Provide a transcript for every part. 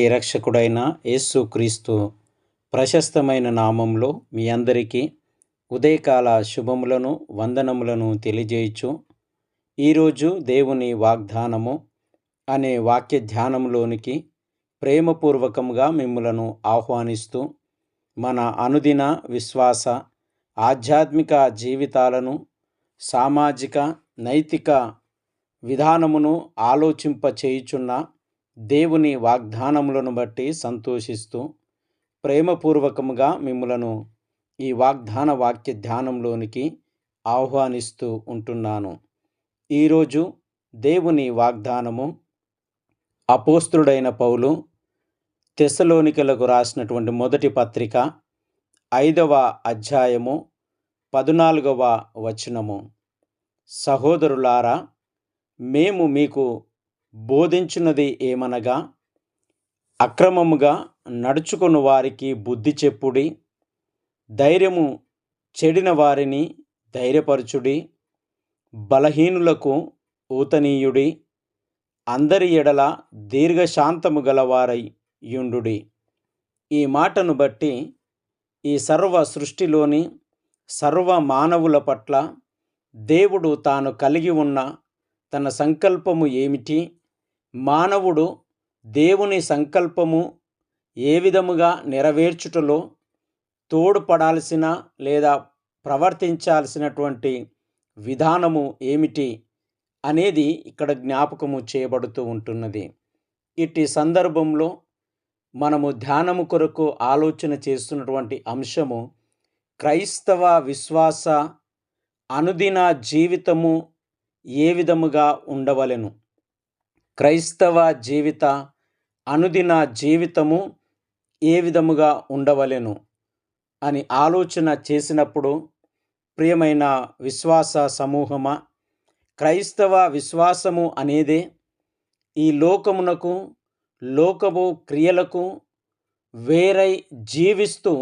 ప్రియరక్షకుడైన యేసుక్రీస్తు ప్రశస్తమైన నామంలో మీ అందరికీ ఉదయకాల శుభములను వందనములను తెలియజేయచ్చు ఈరోజు దేవుని వాగ్దానము అనే వాక్య ధ్యానంలోనికి ప్రేమపూర్వకంగా మిమ్మలను ఆహ్వానిస్తూ మన అనుదిన విశ్వాస ఆధ్యాత్మిక జీవితాలను సామాజిక నైతిక విధానమును ఆలోచింప చేయుచున్న దేవుని వాగ్దానములను బట్టి సంతోషిస్తూ ప్రేమపూర్వకముగా మిమ్మలను ఈ వాగ్దాన వాక్య ధ్యానంలోనికి ఆహ్వానిస్తూ ఉంటున్నాను. ఈరోజు దేవుని వాగ్దానము అపోస్తుడైన పౌలు తెసలోనికలకు రాసినటువంటి మొదటి పత్రిక ఐదవ అధ్యాయము పదునాలుగవ వచనము. సహోదరులారా మేము మీకు బోధించున్నది ఏమనగా అక్రమముగా నడుచుకుని వారికి బుద్ధి చెప్పుడి ధైర్యము చెడిన వారిని ధైర్యపరచుడి బలహీనులకు ఊతనీయుడి అందరి ఎడల దీర్ఘశాంతము గలవారై యుండుడి. ఈ మాటను బట్టి ఈ సర్వ సృష్టిలోని సర్వ మానవుల పట్ల దేవుడు తాను కలిగి ఉన్న తన సంకల్పము ఏమిటి? మానవుడు దేవుని సంకల్పము ఏ విధముగా నెరవేర్చుటలో తోడ్పడాల్సిన లేదా ప్రవర్తించాల్సినటువంటి విధానము ఏమిటి అనేది ఇక్కడ జ్ఞాపకము చేయబడుతూ ఉంటున్నది. ఇట్టి సందర్భంలో మనము ధ్యానము కొరకు ఆలోచన చేస్తున్నటువంటి అంశము క్రైస్తవ విశ్వాస అనుదిన జీవితము ఏ విధముగా ఉండవలెను? క్రైస్తవ జీవిత అనుదిన జీవితము ఏ విధముగా ఉండవలెను అని ఆలోచన చేసినప్పుడు ప్రియమైన విశ్వాస సమూహమా క్రైస్తవ విశ్వాసము అనేదే ఈ లోకమునకు లోకము క్రియలకు వేరై జీవిస్తూ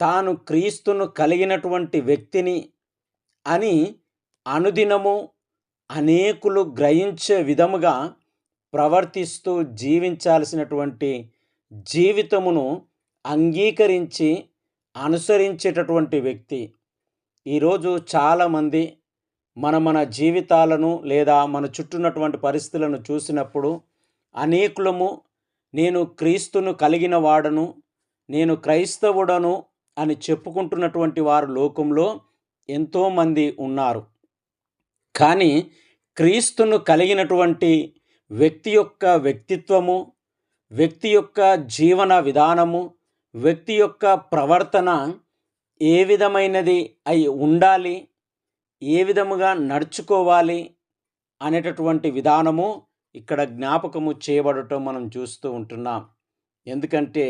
తాను క్రీస్తును కలిగినటువంటి వ్యక్తిని అని అనుదినము అనేకులు గ్రహించే విధముగా ప్రవర్తిస్తూ జీవించాల్సినటువంటి జీవితమును అంగీకరించి అనుసరించేటటువంటి వ్యక్తి. ఈరోజు చాలామంది మన మన జీవితాలను లేదా మన చుట్టూన్నటువంటి పరిస్థితులను చూసినప్పుడు అనేకులము నేను క్రీస్తును కలిగిన వాడను నేను క్రైస్తవుడను అని చెప్పుకుంటున్నటువంటి వారు లోకంలో ఎంతోమంది ఉన్నారు. కానీ క్రీస్తును కలిగినటువంటి వ్యక్తి యొక్క వ్యక్తిత్వము వ్యక్తి యొక్క జీవన విధానము వ్యక్తి యొక్క ప్రవర్తన ఏ విధమైనది అయి ఉండాలి ఏ విధముగా నడుచుకోవాలి అనేటటువంటి విధానము ఇక్కడ జ్ఞాపకము చేయబడటం మనం చూస్తూ ఉంటున్నాం. ఎందుకంటే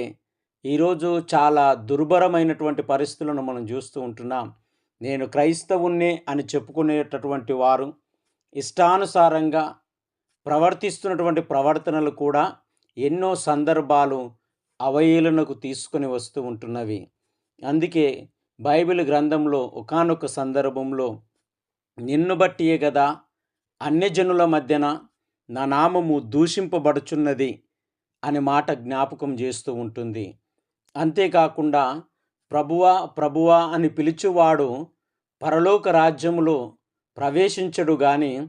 ఈరోజు చాలా దుర్భరమైనటువంటి పరిస్థితులను మనం చూస్తూ ఉంటున్నాం. నేను క్రైస్తవుణ్ణే అని చెప్పుకునేటటువంటి వారు ఇష్టానుసారంగా ప్రవర్తిస్తున్నటువంటి ప్రవర్తనలు కూడా ఎన్నో సందర్భాలు అవహేళనకు తీసుకొని వస్తూ ఉంటున్నవి. అందుకే బైబిల్ గ్రంథంలో ఒకానొక సందర్భంలో నిన్ను బట్టియే కదా అన్యజనుల మధ్యన నా నామము దూషింపబడుచున్నది అనే మాట జ్ఞాపకం చేస్తూ ఉంటుంది. అంతేకాకుండా ప్రభువా ప్రభువా అని పిలుచువాడు పరలోక రాజ్యములో ప్రవేశించడు గాని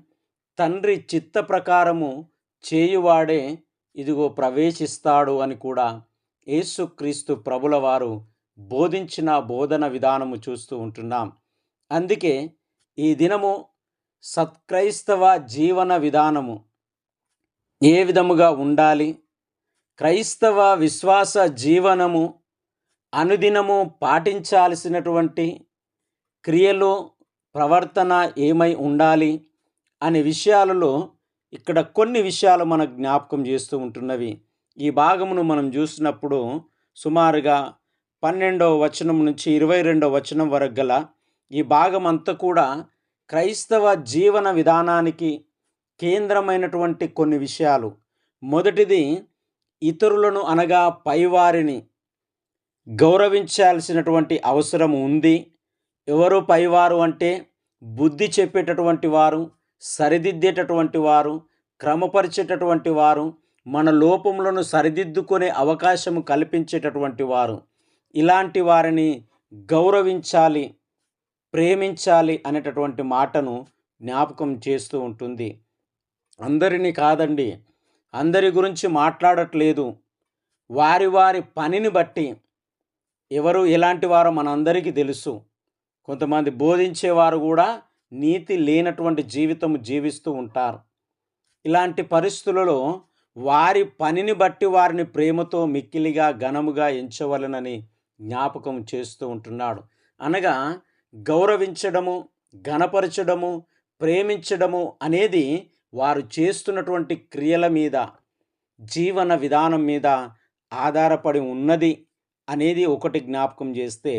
తండ్రి చిత్త ప్రకారము చేయువాడే ఇదిగో ప్రవేశిస్తాడు అని కూడా యేసుక్రీస్తు ప్రభుల వారు బోధించిన బోధన విధానము చూస్తూ ఉంటున్నాం. అందుకే ఈ దినము సత్క్రైస్తవ జీవన విధానము ఏ విధముగా ఉండాలి? క్రైస్తవ విశ్వాస జీవనము అనుదినము పాటించాల్సినటువంటి క్రియలు ప్రవర్తన ఏమై ఉండాలి అనే విషయాలలో ఇక్కడ కొన్ని విషయాలు మన జ్ఞాపకం చేస్తూ ఉంటున్నవి. ఈ భాగమును మనం చూసినప్పుడు సుమారుగా పన్నెండవ వచనం నుంచి ఇరవై రెండవ వచనం వరకు గల ఈ భాగం అంతా కూడా క్రైస్తవ జీవన విధానానికి కేంద్రమైనటువంటి కొన్ని విషయాలు. మొదటిది ఇతరులను అనగా పైవారిని. గౌరవించాల్సినటువంటి అవసరం ఉంది. ఎవరు పైవారు అంటే బుద్ధి చెప్పేటటువంటి వారు సరిదిద్దేటటువంటి వారు క్రమపరిచేటటువంటి వారు మన లోపములను సరిదిద్దుకునే అవకాశం కల్పించేటటువంటి వారు. ఇలాంటి వారిని గౌరవించాలి ప్రేమించాలి అనేటటువంటి మాటను జ్ఞాపకం చేస్తూ ఉంటుంది. అందరినీ కాదండి అందరి గురించి మాట్లాడట్లేదు. వారి వారి పనిని బట్టి ఎవరు ఎలాంటి వారో మనందరికీ తెలుసు. కొంతమంది బోధించేవారు కూడా నీతి లేనటువంటి జీవితం జీవిస్తూ ఉంటారు. ఇలాంటి పరిస్థితులలో వారి పనిని బట్టి వారిని ప్రేమతో మిక్కిలిగా ఘనముగా ఎంచవలనని జ్ఞాపకం చేస్తూ ఉంటున్నాడు. అనగా గౌరవించడము ఘనపరచడము ప్రేమించడము అనేది వారు చేస్తున్నటువంటి క్రియల మీద జీవన విధానం మీద ఆధారపడి ఉన్నది. అనేది ఒకటి జ్ఞాపకం చేస్తే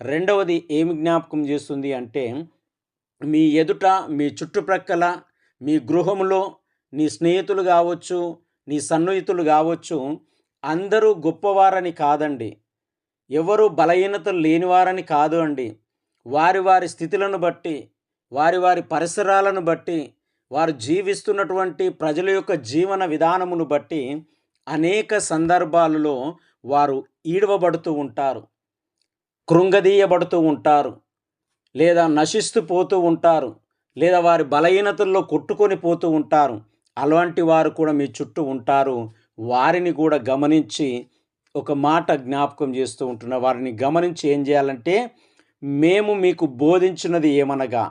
రెండవది ఏమి జ్ఞాపకం చేస్తుంది అంటే మీ ఎదుట మీ చుట్టుప్రక్కల మీ గృహంలో నీ స్నేహితులు కావచ్చు నీ సన్నిహితులు కావచ్చు అందరూ గొప్పవారని కాదండి. ఎవరు బలహీనతలు లేనివారని కాదు అండి. వారి వారి స్థితులను బట్టి వారి వారి పరిసరాలను బట్టి వారు జీవిస్తున్నటువంటి ప్రజల యొక్క జీవన విధానమును బట్టి అనేక సందర్భాలలో వారు ఈడవబడుతూ ఉంటారు కృంగదీయబడుతూ ఉంటారు లేదా నశిస్తూ పోతూ ఉంటారు లేదా వారి బలహీనతల్లో కొట్టుకొని పోతూ ఉంటారు. అలాంటి వారు కూడా మీ చుట్టూ ఉంటారు. వారిని కూడా గమనించి ఒక మాట జ్ఞాపకం చేస్తూ ఉంటున్న వారిని గమనించి ఏం చేయాలంటే మేము మీకు బోధించినది ఏమనగా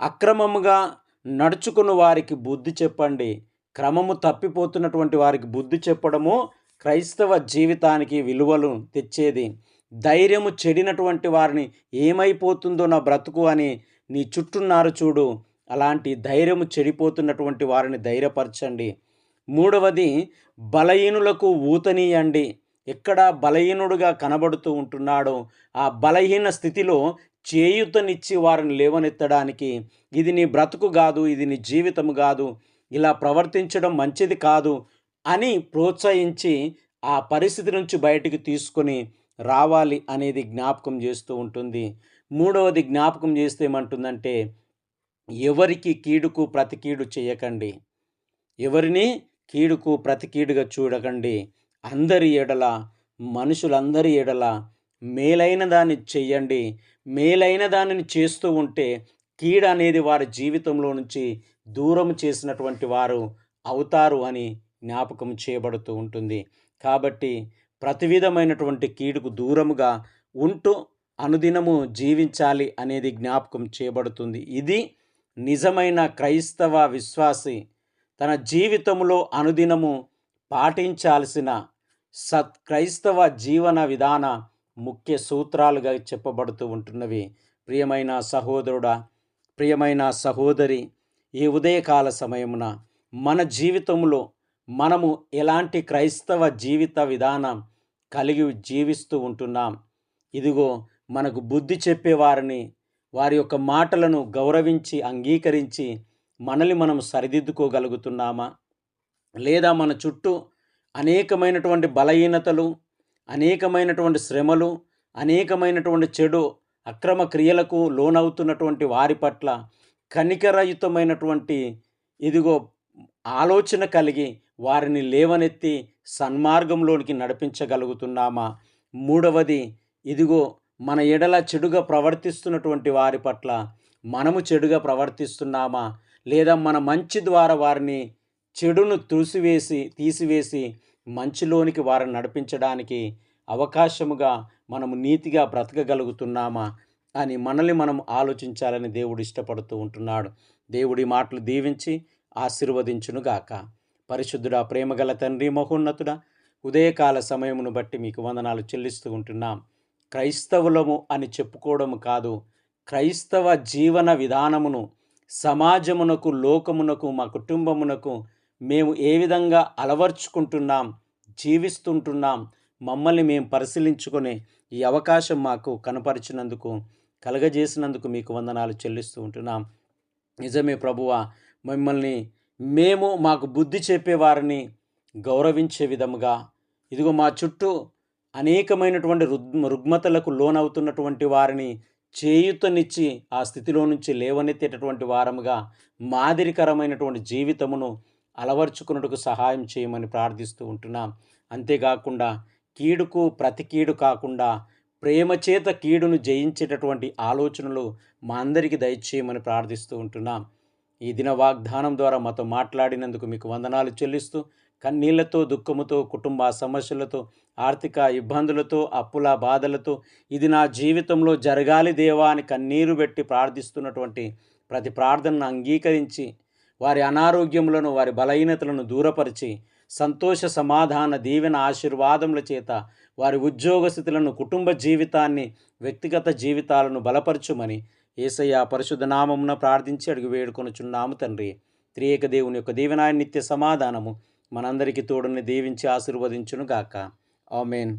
అక్రమముగా నడుచుకున్న వారికి బుద్ధి చెప్పండి క్రమము తప్పిపోతున్నటువంటి వారికి బుద్ధి చెప్పడము క్రైస్తవ జీవితానికి విలువలు తెచ్చేది ధైర్యము చెడినటువంటి వారిని ఏమైపోతుందో నా బ్రతుకు అని నీ చుట్టూన్నారు చూడు. అలాంటి ధైర్యము చెడిపోతున్నటువంటి వారిని ధైర్యపరచండి. మూడవది బలహీనులకు ఊతనీయండి. ఎక్కడ బలహీనుడుగా కనబడుతూ ఉంటున్నాడో ఆ బలహీన స్థితిలో చేయుతనిచ్చి వారిని లేవనెత్తడానికి. ఇది నీ బ్రతుకు కాదు ఇది నీ జీవితం కాదు. ఇలా ప్రవర్తించడం మంచిది కాదు. అని ప్రోత్సహించి ఆ పరిస్థితి నుంచి బయటికి తీసుకొని రావాలి అనేది జ్ఞాపకం చేస్తూ ఉంటుంది. మూడవది జ్ఞాపకం చేస్తే ఏమంటుందంటే ఎవరికి కీడుకు ప్రతికీడు చేయకండి. ఎవరిని కీడుకు ప్రతికీడుగా చూడకండి. అందరి ఎడల మనుషులందరి ఎడల మేలైన దాన్ని చెయ్యండి. మేలైన దానిని చేస్తూ ఉంటే కీడ అనేది వారి జీవితంలో నుంచి దూరం చేసినటువంటి వారు అవుతారు అని జ్ఞాపకం చేయబడుతూ ఉంటుంది. కాబట్టి ప్రతి విధమైనటువంటి కీడుకు దూరముగా ఉంటూ అనుదినము జీవించాలి అనేది జ్ఞాపకం చేయబడుతుంది. ఇది నిజమైన క్రైస్తవ విశ్వాసి తన జీవితంలో అనుదినము పాటించాల్సిన సత్ క్రైస్తవ జీవన విధాన ముఖ్య సూత్రాలుగా చెప్పబడుతూ ఉంటున్నవి. ప్రియమైన సహోదరుడా ప్రియమైన సహోదరి ఈ ఉదయకాల సమయమున మన జీవితంలో మనము ఎలాంటి క్రైస్తవ జీవిత విధానం కలిగి జీవిస్తూ ఉంటున్నాం? ఇదిగో మనకు బుద్ధి చెప్పేవారిని వారి యొక్క మాటలను గౌరవించి అంగీకరించి మనల్ని మనం సరిదిద్దుకోగలుగుతున్నామా? లేదా మన చుట్టూ అనేకమైనటువంటి బలహీనతలు అనేకమైనటువంటి శ్రమలు అనేకమైనటువంటి చెడు అక్రమ క్రియలకు లోనవుతున్నటువంటి వారి పట్ల కనికరయుతమైనటువంటి ఇదిగో ఆలోచన కలిగి వారిని లేవనెత్తి సన్మార్గంలోనికి నడిపించగలుగుతున్నామా? మూడవది ఇదిగో మన ఎడల చెడుగా ప్రవర్తిస్తున్నటువంటి వారి పట్ల మనము చెడుగా ప్రవర్తిస్తున్నామా? లేదా మన మంచి ద్వారా వారిని చెడును తుసివేసి తీసివేసి మంచిలోనికి వారిని నడిపించడానికి అవకాశముగా మనము నీతిగా బ్రతకగలుగుతున్నామా? అని మనల్ని మనం ఆలోచించాలని దేవుడు ఇష్టపడుతూ ఉంటున్నాడు. దేవుడి మాటలు దీవించి ఆశీర్వదించునుగాక. పరిశుద్ధుడా ప్రేమగల తండ్రి మహోన్నతుడ ఉదయకాల సమయమును బట్టి మీకు వందనాలు చెల్లిస్తూ ఉంటున్నాం. క్రైస్తవులము అని చెప్పుకోవడము కాదు. క్రైస్తవ జీవన విధానమును సమాజమునకు లోకమునకు మా కుటుంబమునకు మేము ఏ విధంగా అలవర్చుకుంటున్నాం జీవిస్తుంటున్నాం మమ్మల్ని మేము పరిశీలించుకునే ఈ అవకాశం మాకు కనపరిచినందుకు కలగజేసినందుకు మీకు వందనాలు చెల్లిస్తూ ఉంటున్నాం. నిజమే ప్రభువ మిమ్మల్ని మేము మాకు బుద్ధి చెప్పేవారిని గౌరవించే విధముగా ఇదిగో మా చుట్టూ అనేకమైనటువంటి రుగ్ రుగ్మతలకు లోనవుతున్నటువంటి వారిని చేయుతనిచ్చి ఆ స్థితిలో నుంచి లేవనెత్తేటటువంటి వారముగా మాదిరికరమైనటువంటి జీవితమును అలవర్చుకున్నట్టుకు సహాయం చేయమని ప్రార్థిస్తూ ఉంటున్నాం. అంతేకాకుండా కీడుకు ప్రతి కీడు కాకుండా ప్రేమ చేత కీడును జయించేటటువంటి ఆలోచనలు మా అందరికీ దయచేయమని ప్రార్థిస్తూ ఉంటున్నాం. ఈ దిన వాగ్దానం ద్వారా మాతో మాట్లాడినందుకు మీకు వందనాలు చెల్లిస్తూ కన్నీళ్ళతో దుఃఖముతో కుటుంబ సమస్యలతో ఆర్థిక ఇబ్బందులతో అప్పుల బాధలతో ఇది నా జీవితంలో జరగాలి దేవా అని కన్నీరు పెట్టి ప్రార్థిస్తున్నటువంటి ప్రతి ప్రార్థనను అంగీకరించి వారి అనారోగ్యములను వారి బలహీనతలను దూరపరిచి సంతోష సమాధాన దీవెన ఆశీర్వాదముల చేత వారి ఉద్యోగ స్థితులను కుటుంబ జీవితాన్ని వ్యక్తిగత జీవితాలను బలపరచుమని ఏసయ్య పరిశుద్ధ నామమున ప్రార్థించి అడిగి వేడుకొనుచున్నాము తండ్రి. త్రియేక దేవుని యొక్క దీవెనాయ నిత్య సమాధానము మనందరికీ తోడుని దీవించి ఆశీర్వదించును గాక ఆమెన్.